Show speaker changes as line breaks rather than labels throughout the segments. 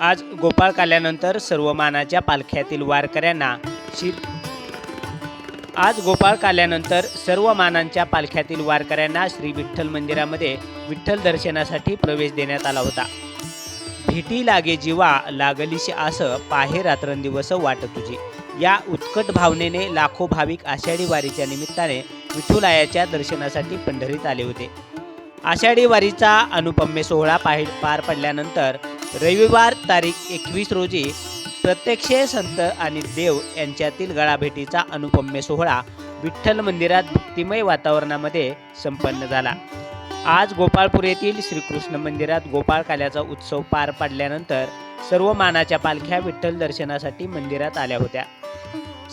आज गोपाळ काल्यानंतर सर्व मानाच्या पालख्यातील वारकऱ्यांना श्री आज गोपाळ काल्यानंतर सर्व मानांच्या पालख्यातील वारकऱ्यांना श्री विठ्ठल मंदिरामध्ये विठ्ठल दर्शनासाठी प्रवेश देण्यात आला होता. भेटी लागे जीवा लागलीशी असं पाहे रात्रंदिवस वाट तुझी. या उत्कट भावनेने लाखो भाविक आषाढी वारीच्या निमित्ताने विठुलायाच्या दर्शनासाठी पंढरीत आले होते. आषाढी वारीचा अनुपम्य सोहळा पाहि पार पडल्यानंतर रविवार तारीख एकवीस रोजी प्रत्यक्ष संत आणि देव यांच्यातील गळाभेटीचा अनुपम्य सोहळा विठ्ठल मंदिरात भक्तिमय वातावरणामध्ये संपन्न झाला. आज गोपाळपूर येथील श्रीकृष्ण मंदिरात गोपाळ काल्याचा उत्सव पार पडल्यानंतर सर्व मानाच्या पालख्या विठ्ठल दर्शनासाठी मंदिरात आल्या होत्या.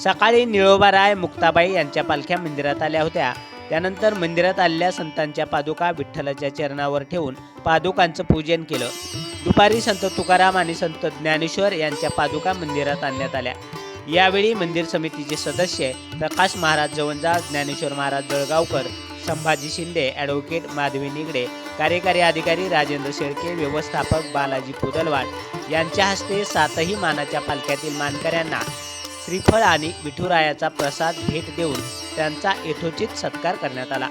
सकाळी निळोबाराय मुक्ताबाई यांच्या पालख्या मंदिरात आल्या होत्या. त्यानंतर मंदिरात आलेल्या संतांच्या पादुका विठ्ठलाच्या चरणावर ठेवून पादुकांचं पूजन केलं. दुपारी संत तुकाराम आणि संत ज्ञानेश्वर यांच्या पादुका मंदिरात आणण्यात आल्या. यावेळी मंदिर समितीचे सदस्य प्रकाश महाराज जवंजा ज्ञानेश्वर महाराज जळगावकर संभाजी शिंदे ॲडव्होकेट माधवी निगडे कार्यकारी अधिकारी राजेंद्र शेळके व्यवस्थापक बालाजी पुदलवाड यांच्या हस्ते सातही मानाच्या पालख्यातील मानकऱ्यांना श्रीफळ आणि विठुरायाचा प्रसाद भेट देऊन त्यांचा यथोचित सत्कार करण्यात आला.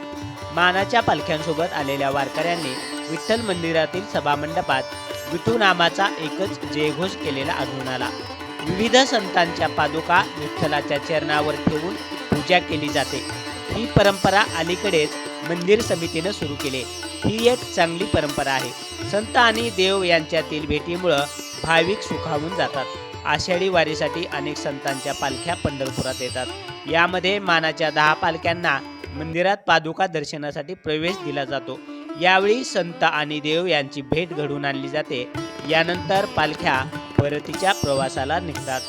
मानाच्या पालख्यांसोबत आलेल्या वारकऱ्यांनी विठ्ठल मंदिरातील सभामंडपात विठू नामाचा एकच जयघोष केलेला आढळून आला. विविध संतांच्या पादुका विठ्ठलाच्या चरणावर ठेवून पूजा केली जाते. ही परंपरा अलीकडेच मंदिर समितीनं सुरू केली. ही एक चांगली परंपरा आहे. संत आणि देव यांच्यातील भेटीमुळं भाविक सुखावून जातात. आषाढी वारीसाठी अनेक संतांच्या पालख्या पंढरपुरात येतात. यामध्ये मानाच्या दहा पालख्यांना मंदिरात पादुका दर्शनासाठी प्रवेश दिला जातो. यावेळी संत आणि देव यांची भेट घडवून आणली जाते. यानंतर पालख्या परतीच्या प्रवासाला निघतात.